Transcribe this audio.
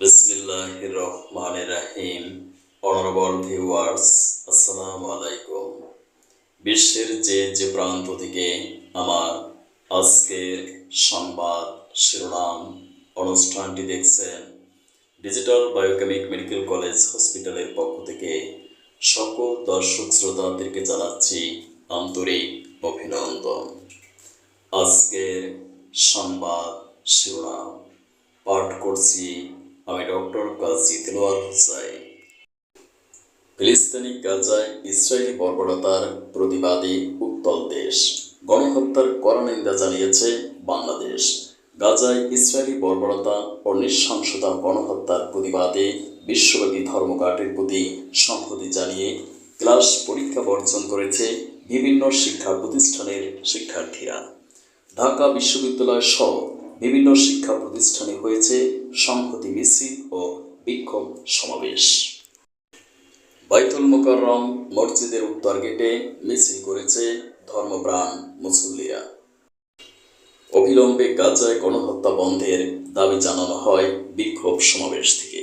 বিসমিল্লাহির রহমানির রাহিম honourable viewers আসসালামু আলাইকুম। বিশ্বের যে যে প্রান্ত থেকে আমার আজকের সংবাদ শিরোনাম অনুষ্ঠানটি দেখছেন ডিজিটাল বায়োকেমিক মেডিকেল কলেজ হসপিটালের পক্ষ থেকে। সকল দর্শক শ্রোতাদেরকে জানাচ্ছি আন্তরিক অভিনন্দন। আজকের সংবাদ শিরোনাম, পাঠ করছি আমি ডক্টর কাজী দিলওয়ার হুসাইন ফিলিস্তিনি গাজায় ইসরায়েলি বর্বরতার প্রতিবাদী উত্তল দেশ। গণহত্যার কড়া নিন্দা জানিয়েছে বাংলাদেশ। গাজায় ইসরায়েলি বর্বরতা ও নৃশংসতা গণহত্যার প্রতিবাদে বিশ্বব্যাপী ধর্মঘাটের প্রতি সংহতি জানিয়ে ক্লাস পরীক্ষা বর্জন করেছে বিভিন্ন শিক্ষা প্রতিষ্ঠানের শিক্ষার্থীরা। ঢাকা বিশ্ববিদ্যালয় সহ বিভিন্ন শিক্ষা প্রতিষ্ঠানে হয়েছে সংহতি মিছিল ও বিক্ষোভ সমাবেশ। বাইতুল মোকাররম মসজিদের উত্তর গেটে মিছিল করেছে ধর্মপ্রাণ মুসল্লিয়া অবিলম্বে গাজায় গণহত্যা বন্ধের দাবি জানানো হয় বিক্ষোভ সমাবেশ থেকে।